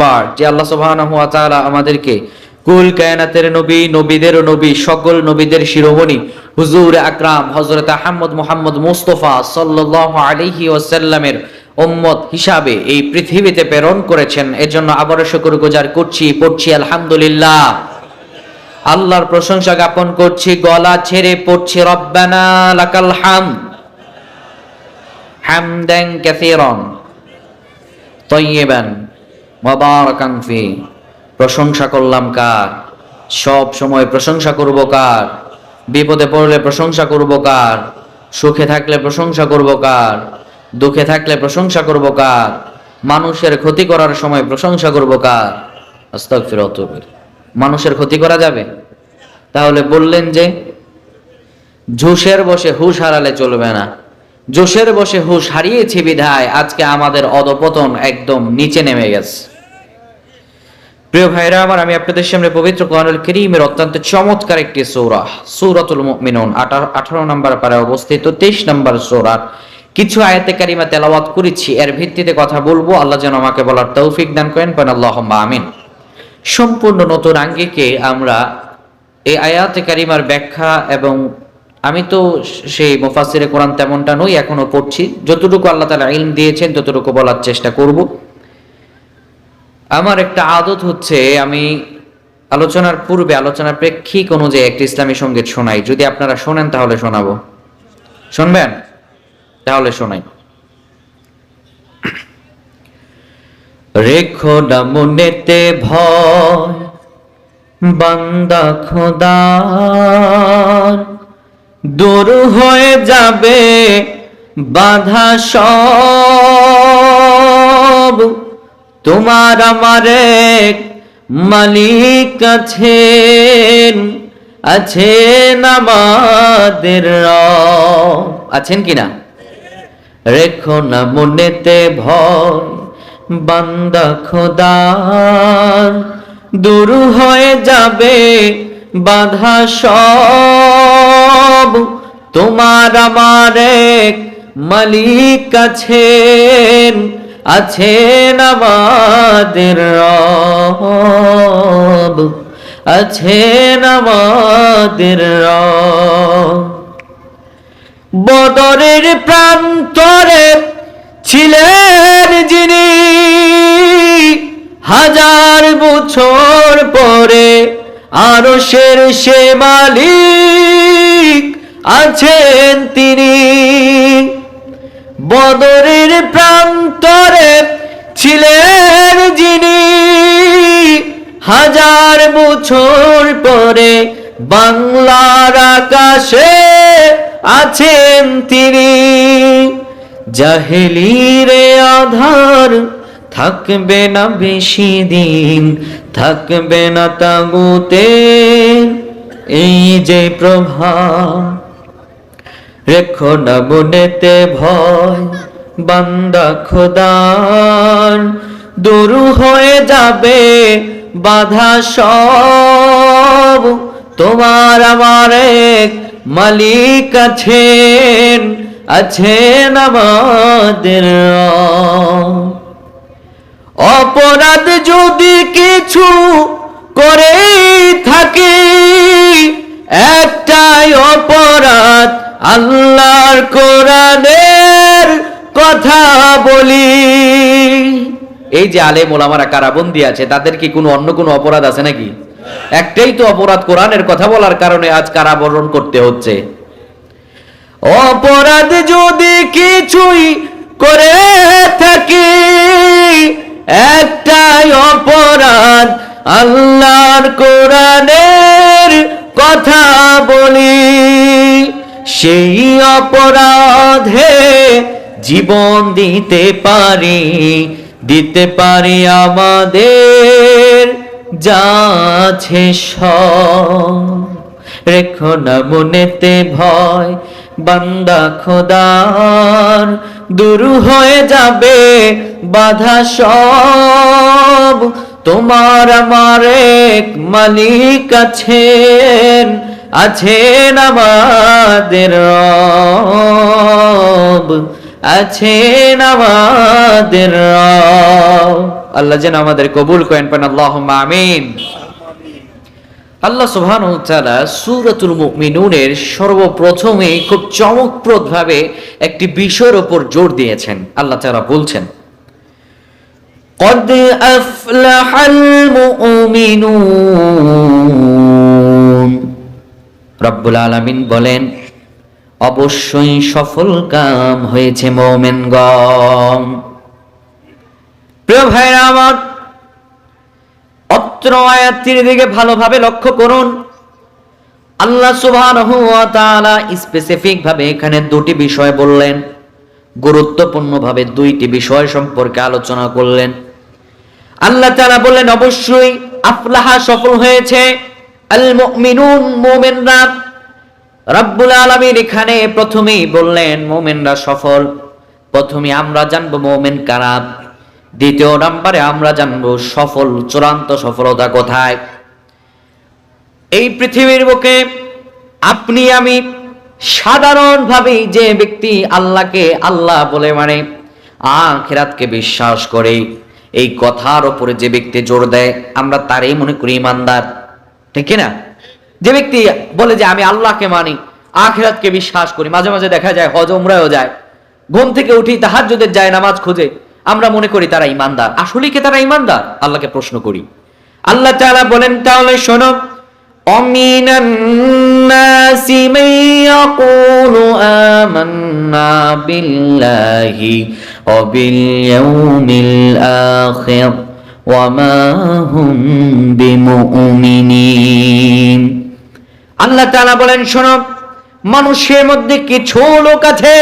বার যে আল্লাহ সুবহানাহু ওয়া তাআলা আমাদেরকে কুল কায়নাতের নবী নবীদের নবী, সকল নবীদের শিরোমণি হুজুর আকরাম হযরত আহমদ মুহাম্মদ মুস্তাফা সাল্লাল্লাহু আলাইহি ওয়াসাল্লামের উম্মত হিসাবে এই পৃথিবীতে প্রেরণ করেছেন। এজন্য আবারও শুকরগুজার করছি, পড়ছি আলহামদুলিল্লাহ। আল্লাহর প্রশংসা জ্ঞাপন করছি, গলা ছেড়ে পড়ছি, রব্বানা লাকাল হাম হামদান কাসীরান। তৈবান মোবারকান ফি। প্রশংসা করলাম কার? সব সময় প্রশংসা করব কার? বিপদে পড়লে প্রশংসা করব কার? সুখে থাকলে প্রশংসা করব কার? দুঃখে থাকলে প্রশংসা করব কার? মানুষের ক্ষতি করার সময় প্রশংসা করব কার? আস্তাগফিরুল্লাহ মানুষের ক্ষতি করা যাবে? তাহলে বললেন যে ঝুষের বসে হুশ হারালে চলবে না। জোশের বসে হুশ হারিয়েছি বিধায় আজকে আমাদের অধপতন একদম নিচে নেমে গেছে। প্রিয় ভাইরা, আমার, আমি আপনাদের সামনে পবিত্র কোরআনুল করিমের অত্যন্ত চমৎকার একটি সূরা, সূরাতুল মুমিনুন, আঠারো নম্বর পারে অবস্থিত, তেইশ নম্বর সূরার কিছু আয়াতে কারিমা তেলাওয়াত করেছি, এর ভিত্তিতে কথা বলব, আল্লাহ যেন আমাকে বলার তৌফিক দান করেন পান আল্লাহ আমিন। সম্পূর্ণ নতুন আঙ্গিকে আমরা এই আয়াতে কারিমার ব্যাখ্যা এবং আমি তো সেই মুফাসিরে কোরআন তেমনটা নই, এখনও পড়ছি। যতটুকু আল্লাহ তালা ইলম দিয়েছেন, ততটুকু বলার চেষ্টা করব। আমার একটা আদত হচ্ছে আমি আলোচনার পূর্বে, আলোচনার প্রেক্ষিক অনুযায়ী একটা ইসলামী সংগীত শোনাই। যদি আপনারা শোনেন, তাহলে শোনাবো। শুনবেন? তাহলে শোনাই। রেখো না মনেতে ভয়, বান্দা খোদার। দূর হয়ে যাবে বাধা সব। তোমার আমার এক মালিক আছেন আছেন আমাদের আছেন কিনা রেখো না মনেতে ভয়, বান্দা খোদার। দূর হয়ে যাবে বাধা সব। তোমার আমার এক মালিক আছেন আছেন আমাদের রব আছেন আমাদের রব। বদরের প্রান্তরে ছিলেন যিনি, হাজার বছর পরে আরশের সে মালিক আছেন তিনি। প্রান্তরে ছিলেন যিনি হাজার বছর পরে বাংলার আকাশে আছেন তিনি। জাহেলিরে আধার থাকবে না বেশি দিন, থাকবে না তাগুতে এই যে প্রভা রেখো না মনেতে ভয় বান্দা খোদার দূর হয়ে যাবে বাধা সব তোমার আমার এক মালিক আছেন আছেন আমাদের। অপরাধ যদি কিছু করে থাকি, একটাই অপরাধ আল্লাহর কোরআনের কথা বলি। এই যে আলেম ওলামারা কারাবন্দি আছে, তাদের কি কোনো অন্য কোনো অপরাধ আছে নাকি? একটাই তো অপরাধ কোরআনের কথা বলার কারণে আজ কারাবরণ করতে হচ্ছে। অপরাধ যদি কিছুই করে থাকি, একটাই অপরাধ আল্লাহর কোরআনের কথা বলি। সেই অপরাধে জীবন দিতে পারি দিতে পারি আমাদের সব। রেখো না মনেতে ভয়, বান্দা খোদার, দূর হয়ে যাবে বাধা সব। তোমার আমার এক মালিক আছেন আছেন আমাদের রব। আছেন আমাদের রব আল্লাহ যেন আমাদের কবুল করেন পান আল্লাহ আমিন আল্লাহ সুবহান সুরাতুল মুমিনুনের সর্বপ্রথমে খুব চমকপ্রদ ভাবে একটি বিষয়ের উপর জোর দিয়েছেন আল্লাহ তাআলা বলছেন قد أفلح المؤمنون রব্বুল আলামিন বলেন অবশ্যই সফল কাম হয়েছে মোমেনগণ। প্রিয় ভাইরা আমার, অত্র আয়াতটির দিকে ভালোভাবে লক্ষ্য করুন। আল্লাহ সুবহানাহু স্পেসিফিক ভাবে এখানে দুটি বিষয় বললেন, গুরুত্বপূর্ণভাবে দুইটি বিষয় সম্পর্কে আলোচনা করলেন। আল্লাহ তাআলা বললেন, অবশ্যই আফলাহা সফল হয়েছে। আল মুমিনুন মুমিনরা রব্বুল আলামিন এখানে প্রথমেই বললেন, মুমিনরা সফল। প্রথমে আমরা জানব মুমিন কারা। দ্বিতীয় নম্বরে আমরা জানব সফল, চূড়ান্ত সফলতা কোথায়। এই পৃথিবীর বুকে আপনি, আমি সাধারণভাবে যে ব্যক্তি আল্লাহকে আল্লাহ বলে মানে আখিরাতকে বিশ্বাস করে। এই কথার ওপরে যে ব্যক্তি জোর দেয়, আমরা তারই মনে করি ইমানদার। ঠিক না যে ব্যক্তি বলে যে আমি আল্লাহকে মানি, আখেরাতকে বিশ্বাস করি, মাঝে মাঝে দেখা যায় হজ ওমরায়ও যায়। ঘুম থেকে উঠি তাহার যদি যায়, নামাজ খোঁজে। আমরা মনে করি তারা ইমানদার। আসলে কি তারা ইমানদার? আল্লাহকে প্রশ্ন করি। আল্লাহ তাআলা বলেন, তাহলে শোনো, অমিনান নাসি মান ইয়াকুলু আমান্না বিল্লাহি ওয়া বিল ইয়াউমিল আখির। ওয়া মা হুম বিমুমিনিন। আল্লাহ তাআলা বলেন, শোনো, মানুষের মধ্যে কিছু লোক আছে,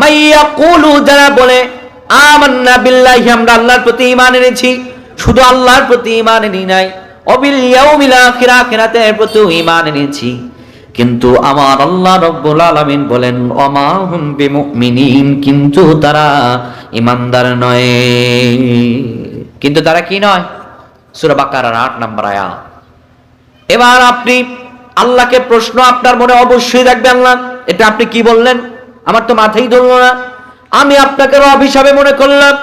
মাইয়া কুলু, যারা বলে, আমান্না বিল্লাহি, আমরা আল্লাহর প্রতি ঈমান এনেছি। শুধু আল্লাহর প্রতি ঈমান এনি নাই, অবিল ইয়াউমিল আখির আখিরাতের প্রতি ঈমান এনেছি। কিন্তু আমার আল্লাহ রব্বুল আলামিন বলেন অমা হুম বিমুমিনিন, কিন্তু তারা ঈমানদার নয়। কিন্তু তারা কি নয়? সূরা বাকারার 8 নম্বর আয়াত। এবার আপনি আল্লাহকে প্রশ্ন আপনার মনে অবশ্যই রাখবে আল্লাহ। এটা আপনি কি বললেন? আমার তো মাথায় ধরলো না। আমি আপনাকে রব হিসাবে মনে করলাম,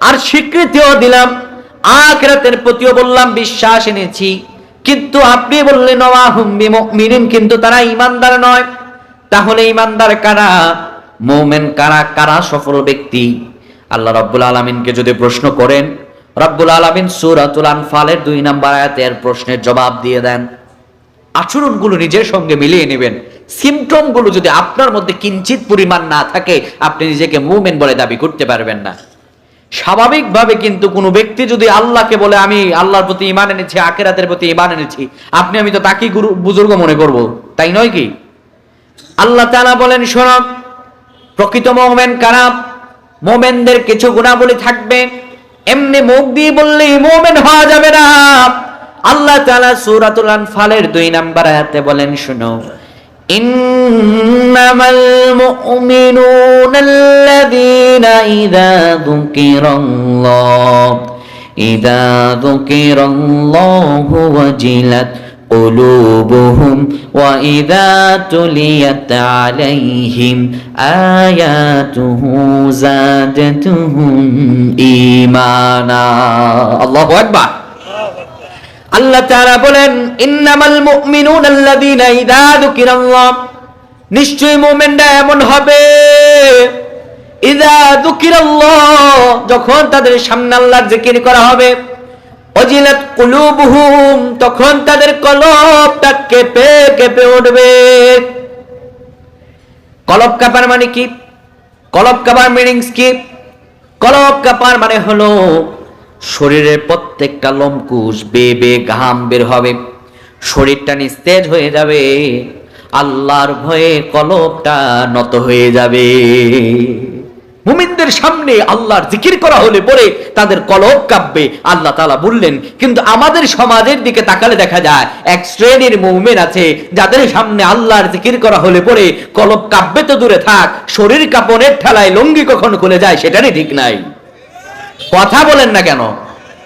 আর স্বীকৃতিও দিলাম। আখরাতের প্রতিও বললাম, বিশ্বাস এনেছি। কিন্তু আপনি বললেন মিনিম কিন্তু তারা ইমানদার নয়। তাহলে ইমানদার কারা? মোমেন কারা? কারা সফল ব্যক্তি? আল্লাহ রব্বুল আলমিনকে যদি প্রশ্ন করেন, রব্বুল আলমিন সুরাতুল আনফালের দুই নাম্বার আয়াতের প্রশ্নের জবাব দিয়ে দেন। আচরণগুলো নিজের সঙ্গে মিলিয়ে নেবেন। সিমটমগুলো যদি আপনার মধ্যে কিঞ্চিত পরিমাণ না থাকে, আপনি নিজেকে মুভমেন্ট বলে দাবি করতে পারবেন না। স্বাভাবিকভাবে কিন্তু কোনো ব্যক্তি যদি আল্লাহকে বলে, আমি আল্লাহর প্রতি ইমান এনেছি, আখেরাতের প্রতি ইমান এনেছি, আপনি, আমি তো তাকে গুরু, বুজুর্গ মনে করব। তাই নয় কি? আল্লাহ তালা বলেন, শোনো, প্রকৃত মোমেন কারা? মোমেনদের কিছু গুণাবলী থাকবে। এমনি মুখ দিয়ে বললেই মোমেন হওয়া যাবে না। আল্লাহ তাআলা সূরাতুল আনফালের দুই নাম্বার আয়াতে বলেন শুনো ইন্নামাল মুমিনুনা আল্লাযীনা ইযা যুকিরাল্লাহ ইযা যুকিরাল্লাহু ওয়াজিলাত قلوبهم وإذا تليت عليهم آياته زادتهم إيمانا الله أكبر আল্লাহ তাআলা বলেন, ইন্নামাল মুমিনুন আল্লাযীনা ইযা যুকিরাল্লাহ। নিশ্চয় মুমিনরা এমন হবে ইযা যুকিরাল্লাহ। যখন তাদের সামনে আল্লাহর জিকির করা হবে অজিলাত কুলুবুহুম। তখন তাদের কলবটা কেঁপে কেঁপে উঠবে। কলব কাপার মানে কি? কলব কাপার মিনিংস কি? কলব কাপার মানে হলো শরীরের প্রত্যেকটা লোমকুশ বে বে ঘাম বের হবে। শরীরটা নিস্তেজ হয়ে যাবে। আল্লাহর ভয়ে কলবটা নত হয়ে যাবে। মুমিনদের সামনে আল্লাহর জিকির করা হলে পরে তাদের কলব কাঁপবে। আল্লাহ তালা বললেন, কিন্তু আমাদের সমাজের দিকে তাকালে দেখা যায়, এক শ্রেণির মুমিন আছে, যাদের সামনে আল্লাহর জিকির করা হলে পরে কলব কাঁপবে তো দূরে থাক, শরীর কাপনের ঠেলায় লঙ্গি কখন খুলে যায় সেটারই ঠিক নাই। কথা বলেন না কেন?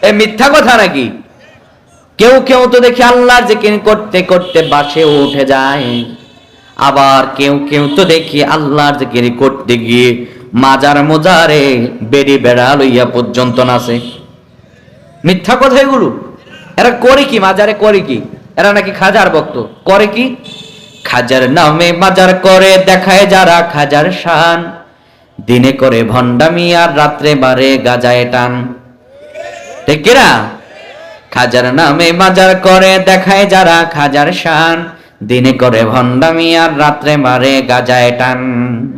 এ মিথ্যা কথা নাকি? কেউ কেউ তো দেখি আল্লাহর জিকির করতে করতে বাসে উঠে যায়। আবার কেউ কেউ তো দেখি আল্লাহর জিকির করতে গিয়ে মাজার মোজারে বেরি বেড়া লইয়া পর্যন্ত নাচে। মিথ্যা কথা এগুলো? এরা করে কি? মাজারে করে কি? এরা নাকি খাজার ভক্ত? করে কি? খাজার নামে মাজার করে, দেখায় যারা খাজার শান। দিনে করে ভণ্ডামি আর রাত্রে বারে গাজায় টান। কিনা? খাজার নামে মাজার করে, দেখায় যারা খাজার শান। দিনে করে ভণ্ডামি আর রাত্রে মারে গাজায় টান।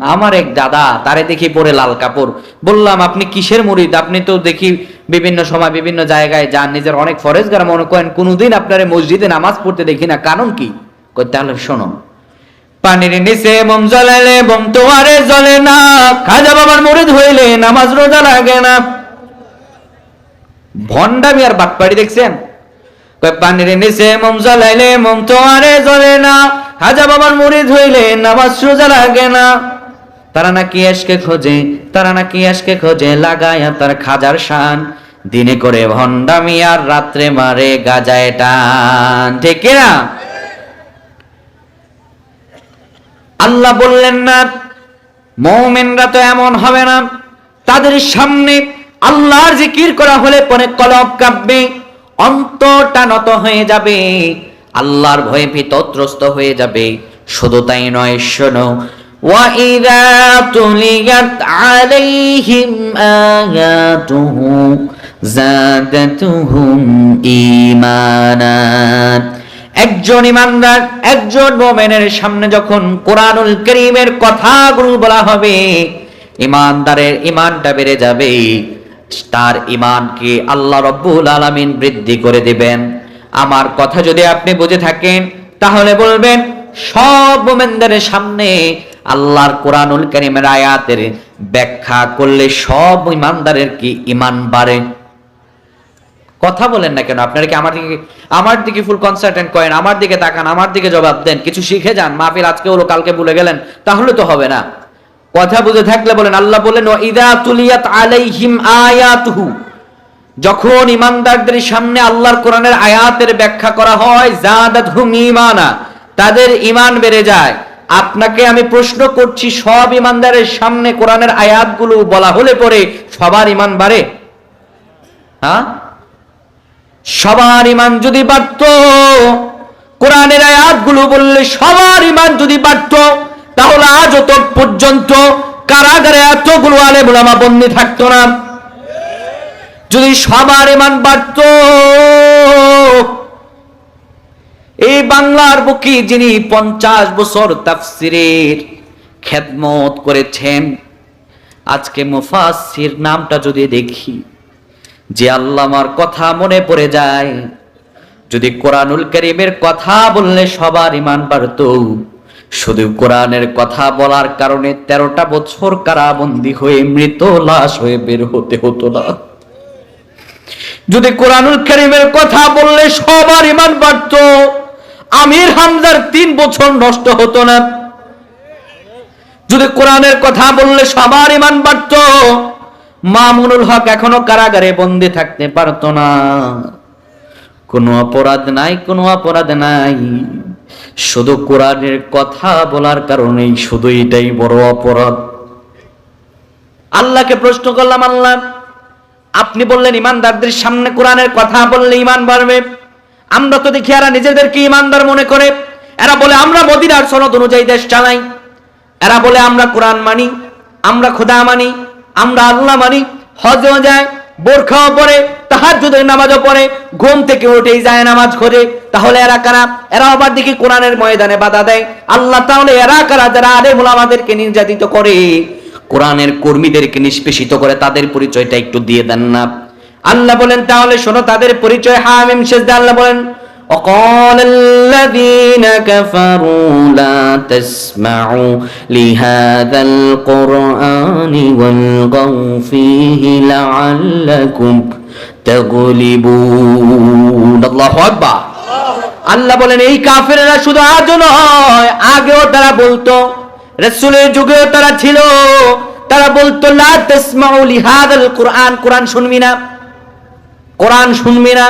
আমার এক দাদা, তারে দেখি পরে লাল কাপড়। বললাম, আপনি কিসের মুরিদ? আপনি তো দেখি বিভিন্ন সময় বিভিন্ন জায়গায় যান, নিজের অনেক ফরেজগার মনে করেন। কোনোদিন আপনার মসজিদে নামাজ পড়তে দেখি না। কারণ কি? তাহলে শোনো পানির নিচে বম জ্বলালে বম তোয়ারে জ্বলে না। খাজা বাবার মুরিদ হইলে নামাজ রোজা লাগে না। ভন্ডামি আর বাটপাড়ি দেখছেন? পানির নিচে মম জ্বলাইলে মম তো আরে জ্বলে না। হাজা বাবার মুরিদ হইলে নামাজ সোজা লাগে না। তারা নাকি এসকে খোঁজে, তারা নাকি এসকে খোঁজে, লাগায়া তার খাজার শান। দিনে করে ভন্ডামি আর রাত্রে মারে গাজায় টান। ঠিক না আল্লাহ বললেন না মৌমেনরা তো এমন হবে না তাদের সামনে আল্লাহর জিকির করা হলে পরে কলব কাঁপবে অন্তরটা নত হয়ে যাবে আল্লাহর ভয়ে ভীতত্রস্ত হয়ে যাবে শুধু তাই নয় শোনো وَإِذَا تُلِيَتْ عَلَيْهِمْ آيَاتُهُ زَادَتْهُمْ إِيمَانًا একজন ইমানদার, একজন মোমেনের সামনে যখন কোরআনুল করিমের কথাগুলো বলা হবে, ইমানদারের ইমানটা বেড়ে যাবে। তার ইমানকে আল্লাহ রব্বুল আলামিন বৃদ্ধি করে দিবেন। আমার কথা যদি আপনি বুঝে থাকেন, তাহলে বলবেন, সব মোমেনদের সামনে আল্লাহর কোরআনুল করিমের আয়াতের ব্যাখ্যা করলে সব ইমানদারের কি ইমান বাড়ে? কথা বলেন না কেন? আপনারা কি আমার দিকে আমার দিকে ফুল কনসার্টেন্ট করেন? আমার দিকে তাকান, আমার দিকে জবাব দেন, কিছু শিখে যান? মাহফিল আজকে হলো, কালকে ভুলে গেলেন, তাহলে তো হবে না। কথা বুঝে থাকলে বলেন, আল্লাহ বলেন তুলিয়াত আলাইহিম আয়াতুহু। যখন ইমানদারদের সামনে আল্লাহর কোরআনের আয়াতের ব্যাখ্যা করা হয় জাদাতহুম ঈমানা, তাদের ঈমান বেড়ে যায়। আপনাকে আমি প্রশ্ন করছি, সব ইমানদারের সামনে কোরআনের আয়াতগুলো বলা হলে পরে সবার ঈমান বাড়ে? হ্যাঁ? সবার ইমান যদি বাড়ত, কোরআনের আয়াতগুলো বললে সবার ইমান যদি বাড়ত, তাহলে আজও তো পর্যন্ত কারাগারে এতগুলো আলে বুলামা বন্দি থাকতো না। যদি সবার ইমান বাড়ত, এই বাংলার বুকি যিনি পঞ্চাশ বছর তাফসিরের খেদমত করেছেন, আজকে মুফাসির নামটা যদি দেখি যে আল্লাহ আমার কথা মনে পড়ে যায়, যদি কোরআনুল করিমের কথা বললে সবার ইমান বাড়ত। শুধু কোরআনের কথা বলার কারণে তেরোটা বছর কারাবন্দি হয়ে মৃত লাশ হয়ে বের হতে হতো না। যদি কোরআনুল করিমের কথা বললে সবার ইমান বাড়ত, আমির হামজার তিন বছর নষ্ট হতো না। যদি কোরআনের কথা বললে সবার ইমান বাড়ত মামুনুল হক এখনও কারাগারে বন্দি থাকতে পারতো না। কোনো অপরাধ নাই, কোনো অপরাধ নাই। শুধু কোরআনের কথা বলার কারণেই শুধু এটাই বড় অপরাধ। আল্লাহকে প্রশ্ন করলাম, আল্লাহ, আপনি বললেন ইমানদারদের সামনে কোরআনের কথা বললে ইমান বাড়বে। আমরা তো দেখি এরা নিজেদেরকে ইমানদার মনে করে। এরা বলে, আমরা মদিনার সনদ অনুযায়ী দেশ চালাই। এরা বলে, আমরা কোরআন মানি, আমরা খোদা মানি। আমরা আল্লাহ মানি, হজেও যায়, বোরখাও পরে তাহার যদি নামাজও পড়ে ঘুম থেকে উঠেই যায় নামাজ করে তাহলে এরা কারা? এরা আবার দেখি কোরআনের ময়দানে বাধা দেয়। আল্লাহ তাহলে এরা কারা? যারা আরে আমাদেরকে নির্যাতিত করে। কোরআনের কর্মীদেরকে নিষ্পেষিত করে, তাদের পরিচয়টা একটু দিয়ে দেন না। আল্লাহ বলেন, তাহলে শোনো, তাদের পরিচয় হামিম শেষ আল্লাহ বলেন وقال الذين كفروا لا تسمعوا لهذا القرآن والغوا فيه لعلكم تغلبون الله أكبر আল্লাহ বলেন এই কাফেরেরা শুধু আজও নয় আগেও তারা বলতো রসুলের যুগেও তারা ছিল তারা বলতো লা তাসমাউ লিহাদাল কোরআন কোরআন শুনবি না কোরআন শুনবি না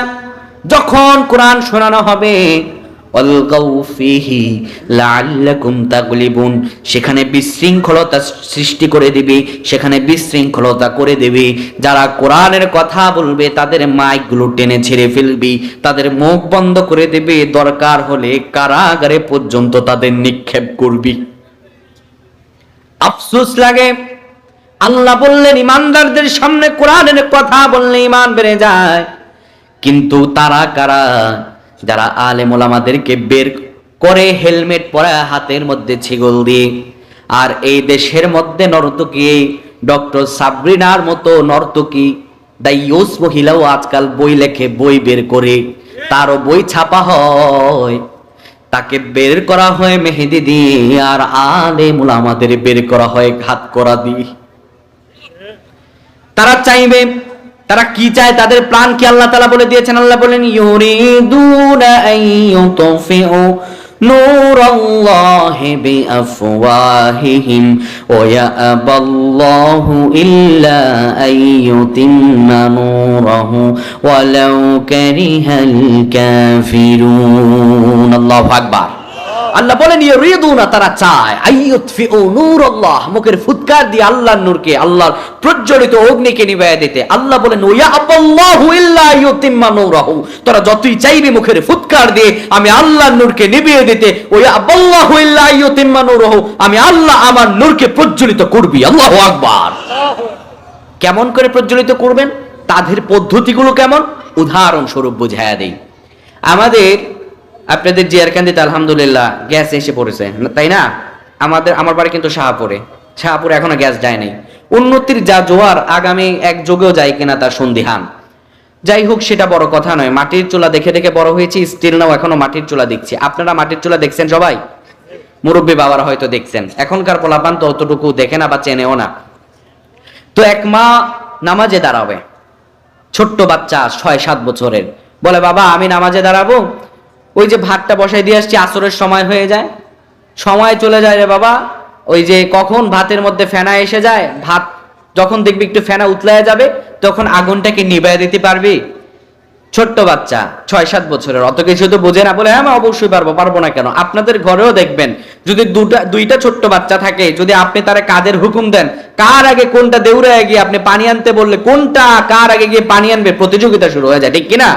যখন কোরআন শোনানো হবে সেখানে বিশৃঙ্খলতা সৃষ্টি করে দিবি, সেখানে বিশৃঙ্খলতা করে দিবি। যারা কোরআনের কথা বলবে, তাদের মাইকগুলো টেনে ছেড়ে ফেলবি, তাদের মুখ বন্ধ করে দেবে। দরকার হলে কারাগারে পর্যন্ত তাদের নিক্ষেপ করবি। আফসোস লাগে। আল্লাহ বললেন, ইমানদারদের সামনে কোরআনের কথা বললে ইমান বেড়ে যায়। কিন্তু তারা কারা? যারা আলেম ওলামাদেরকে বের করে হেলমেট পরা হাতের মধ্যে ছিগল দিয়ে। আর এই দেশের মধ্যে নর্তকী ডক্টর সাবরিনার মতো নর্তকী দাইয়ুস মহিলাও আজকাল বই লেখে, বই বের করে। তারও বই ছাপা হয়। তাকে বের করা হয় মেহেদি দিয়ে আর আলে মুলামাদের বের করা হয় ঘাত করা দিয়ে। তারা চাইবে তারা কি চায়? তাদের প্ল্যান কি আল্লাহ তাআলা বলে দিয়েছেন? আল্লাহ বলেন, ইউরিদুনা আইয়ুতফিউ নূরাল্লাহি বিআফওয়াহিহিম ওয়া ইয়াবাল্লাহু ইল্লা আইয়ুতিম্মা নূরাহু ওয়ালাউ কারিহাল কাফিরুন. আল্লাহু আকবার। আল্লাহ বলেন ইউরিদুনা তারা চায়। আইয়ুতফিউ নূরাল্লাহ মুখের ফুৎকার দিয়ে আল্লাহর নূরকে, আল্লাহর প্রজ্বলিত অগ্নিকে নিভাইয়া দিতে। আল্লাহ বলেন ওয়া আবাল্লাহু ইল্লা ইউতিম্মা নূরাহু তোরা যতই চাইবি মুখের ফুৎকার দিয়ে আমি আল্লাহর নূরকে নিভিয়ে দিতে। ওয়া আবাল্লাহু ইল্লা ইউতিম্মা নূরাহু আমি আল্লাহ আমার নূরকে প্রজ্বলিত করবি। আল্লাহু আকবার। কেমন করে প্রজ্বলিত করবেন? তাদের পদ্ধতিগুলো কেমন? উদাহরণস্বরূপ বুঝাইয়া দেই। আমাদের আপনাদের জিয়ার জিয়ারকান্দিতে আলহামদুলিল্লাহ গ্যাস এসে পড়েছে তাই না? আমাদের, আমার বাড়ি কিন্তু শাহপুরে। শাহপুরে এখনও গ্যাস যায় নাই। উন্নতির যা জোয়ার আগামী এক যুগেও যায় কিনা তার সন্দিহান যাই হোক, সেটা বড় কথা নয়। মাটির চুলা দেখে দেখে বড় হয়েছি স্টিল নাও এখনও মাটির চুলা দেখছি। আপনারা মাটির চুলা দেখছেন সবাই? মুরব্বী বাবারা হয়তো দেখছেন। এখনকার পোলাপান তো অতটুকু দেখে না বা চেনেও না। তো এক মা নামাজে দাঁড়াবে। ছোট্ট বাচ্চা, ছয়, সাত বছরের। বলে, বাবা, আমি নামাজে দাঁড়াবো ওই যে ভাতটা বসাই দিয়ে আসছি, আসরের সময় হয়ে যায়। সময় চলে যায় রে বাবা। ওই যে কখন ভাতের মধ্যে ফেনা এসে যায়, ভাত যখন দেখবি একটু ফেনা উতলায় যাবে, তখন আগুনটাকে নিবাই দিতে পারবি। ছোট্ট বাচ্চা, ছয় সাত বছরের, অত কিছু তো বোঝে না। বলে হ্যাঁ আমি অবশ্যই পারব পারব না কেন? আপনাদের ঘরেও দেখবেন, যদি দুটা, দুইটা ছোট্ট বাচ্চা থাকে, যদি আপনি তারা কাদের হুকুম দেন, কার আগে কোনটা দেউরে গিয়ে আপনি পানি আনতে বললে, কোনটা, কার আগে গিয়ে পানি আনবে, প্রতিযোগিতা শুরু হয়ে যায়, ঠিক কিনা?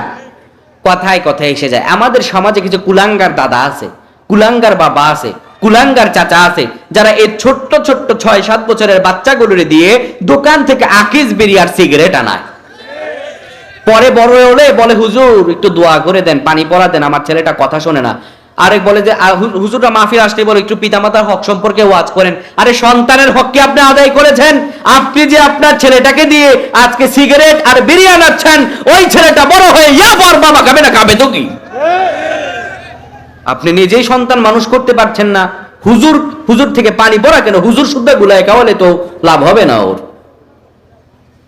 কথায় কথায় এসে যায়। আমাদের সমাজে কিছু কুলাঙ্গার দাদা আছে, কুলাঙ্গার বাবা আছে, কুলাঙ্গার চাচা আছে, যারা এই ছোট্ট ছোট্ট ছয় সাত বছরের বাচ্চাগুলোরে দিয়ে দোকান থেকে আকিজ বিরিয়ার সিগারেট আনায়। পরে বড় হলে বলে, হুজুর, একটু দোয়া করে দেন, পানি পড়া দেন, আমার ছেলেটা কথা শোনে না। আরেক বলে যে আ, হু- হুজুরটা মাহফিল আসলে বলে একটু পিতামাতার হক সম্পর্কে ওয়াজ করেন। আরে সন্তানের হক কি আপনি আদায় করেছেন? আপনি যে আপনার ছেলেটাকে দিয়ে আজকে সিগারেট আর বিরিয়ানি আনাচ্ছেন ওই ছেলেটা বড় হয়ে ইয়া বর বাবা খাবে না খাবে তো কি? আপনি নিজেই সন্তান মানুষ করতে পারছেন না। হুজুর হুজুর থেকে পানি পড়া কেন? হুজুর শুদ্ধ গুলায় খাওয়ালে তো লাভ হবে না ওর।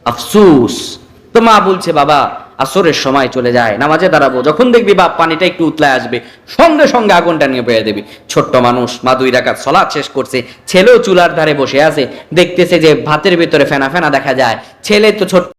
আফসুস। তো মা বলছে বাবা আসরের সময় চলে যায়। নামাজে দাঁড়াবো, যখন দেখবি বাপ পানিটা একটু উতলায় আসবে, সঙ্গে সঙ্গে আগুনটা নিয়ে পেয়ে দেবি। ছোট্ট মানুষ, মা দুই রাকাত সলাদ শেষ করছে, ছেলেও চুলার ধারে বসে আছে, দেখতেছে যে ভাতের ভিতরে ফেনা ফেনা দেখা যায়। ছেলে তো ছোট্ট